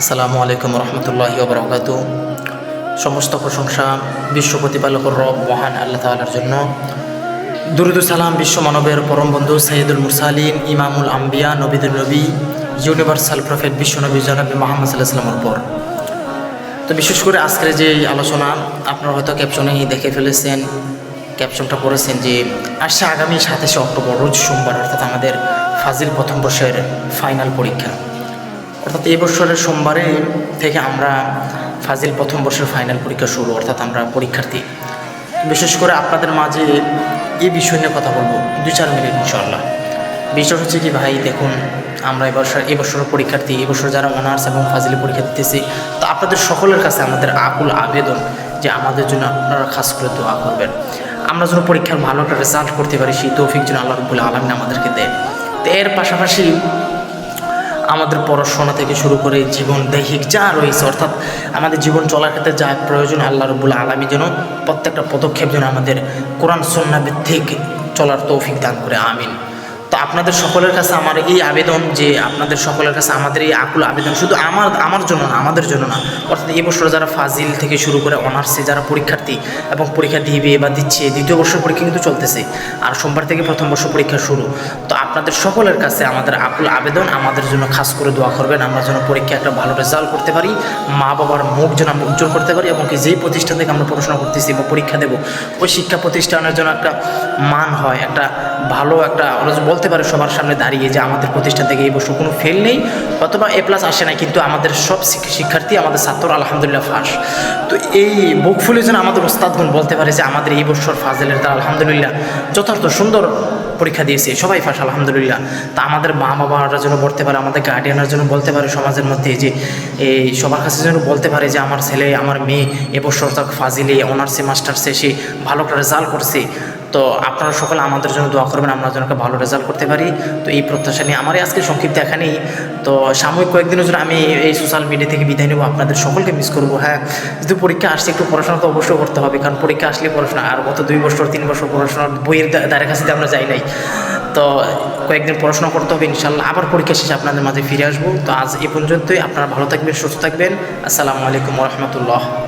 আসসালামু আলাইকুম রহমতুল্লাহ বরকাত। সমস্ত প্রশংসা বিশ্ব প্রতিপালকর রব মহান আল্লাহ তালার জন্য। দুরুদু সালাম বিশ্ব মানবের পরম বন্ধু সৈয়দুল মুরসালিন, ইমামুল আম্বিয়া, নবীদুল নবী, ইউনিভার্সাল প্রফেট বিশ্ব নবী জনাবি মোহাম্মদ সাল্লাহ সাল্লামের পর তো বিশেষ করে আজকের যে আলোচনা, আপনারা হয়তো ক্যাপশনেই দেখে ফেলেছেন, ক্যাপশনটা পড়েছেন যে আসছে আগামী সাতাশে অক্টোবর, রোজ সোমবার, অর্থাৎ আমাদের ফাজিল প্রথম বর্ষের ফাইনাল পরীক্ষা। অর্থাৎ এই বছরের সোমবারে থেকে আমরা ফাজিল প্রথম বর্ষের ফাইনাল পরীক্ষা শুরু, অর্থাৎ আমরা পরীক্ষার্থী। বিশেষ করে আপনাদের মাঝে এই বিষয় নিয়ে কথা বলব দু চার মিনিট ইনশাল্লাহ বিষয় হচ্ছে কি ভাই, দেখুন, আমরা এবছর এবছর পরীক্ষার্থী এবছর যারা অনার্স এবং ফাজিলি পরীক্ষা দিতেছি, তো আপনাদের সকলের কাছে আমাদের আকুল আবেদন যে আমাদের জন্য আপনারা খাস করে দোয়া করবেন। আমরা যেন পরীক্ষার ভালো একটা রেজাল্ট করতে পারি, সেই তৌফিক যেন আল্লাহ রবুল্লা আলমিন আমাদেরকে দেয় তো এর পাশাপাশি আমাদের পড়াশোনা থেকে শুরু করে জীবন দৈহিক যা রয়েছে, অর্থাৎ আমাদের জীবন চলার ক্ষেত্রে যা প্রয়োজন, আল্লাহ রবুল্লা আলমী যেন প্রত্যেকটা পদক্ষেপ যেন আমাদের কোরআন সন্না ভিত্তিক চলার তৌফিক দান করে, আমিন। তো আপনাদের সকলের কাছে আমার এই আবেদন যে আপনাদের সকলের কাছে আমাদের এই আকুল আবেদন, শুধু আমার আমার জন্য না, আমাদের জন্য না। অর্থাৎ এই বছর যারা ফাজিল থেকে শুরু করে অনার্সে যারা পরীক্ষার্থী এবং পরীক্ষা দিবে বা দিচ্ছে, দ্বিতীয় বর্ষের পরীক্ষা কিন্তু চলতেছে। আর সোমবার থেকে প্রথম বর্ষ পরীক্ষা শুরু। তো আপনাদের সকলের কাছে আমাদের আকুল আবেদন, আমাদের জন্য খাস করে দোয়া করবেন, আমরা যেন পরীক্ষা একটা ভালো রেজাল্ট করতে পারি, মা বাবার মুখ যেন আমরা উজ্জ্বল করতে পারি এবং যেই প্রতিষ্ঠান থেকে আমরা পড়াশোনা করতেছি বা পরীক্ষা দেবো, ওই শিক্ষা প্রতিষ্ঠানের জন্য একটা মান হয়, একটা ভালো একটা বলতে পারে সবার সামনে দাঁড়িয়ে যে আমাদের প্রতিষ্ঠান থেকে এই বছর কোনো ফেল নেই, অথবা এ প্লাস আসে না কিন্তু আমাদের সব শিক্ষার্থী, আমাদের ছাত্র আলহামদুলিল্লাহ ফাঁস। তো এই বুক ফুলে যেন আমাদের ওস্তাদগুন বলতে পারে যে আমাদের এই বছর ফাজেলের তারা আলহামদুলিল্লাহ যথার্থ সুন্দর পরীক্ষা দিয়েছে, সবাই ফাঁস, আলহামদুলিল্লাহ। তা আমাদের মা বাবারা যেন বলতে পারে, আমাদের গার্ডিয়ানরা যেন বলতে পারে সমাজের মধ্যে যে, এই সবার কাছে যেন বলতে পারে যে আমার ছেলে, আমার মেয়ে এবছর তাকে ফাজিলে অনার্সে মাস্টার্সে সে ভালো রেজাল্ট করছে। তো আপনারা সকলে আমাদের জন্য দোয়া করবেন, আমরা যেন ভালো রেজাল্ট করতে পারি। তো এই প্রত্যাশা নিয়ে আমারই আজকে সংক্ষিপ্ত এখানেই তো সাময়িক কয়েকদিনের জন্য আমি এই সোশ্যাল মিডিয়া থেকে বিদায় নেব, আপনাদের সকলকে মিস করব। হ্যাঁ যেহেতু পরীক্ষা আসছে, একটু পড়াশোনা তো অবশ্যই করতে হবে, কারণ পরীক্ষা আসলে পড়াশোনা, আর গত দুই বছর, তিন বছর পড়াশোনার বইয়ের দ্বা- দ্বারের কাছে আমরা যাই নাই। তো কয়েকদিন পড়াশোনা করতে হবে, ইনশাল্লাহ আবার পরীক্ষা শেষে আপনাদের মাঝে ফিরে আসব। তো আজ এ পর্যন্তই, আপনারা ভালো থাকবেন, সুস্থ থাকবেন। আসসালামু আলাইকুম রহমতুল্লাহ।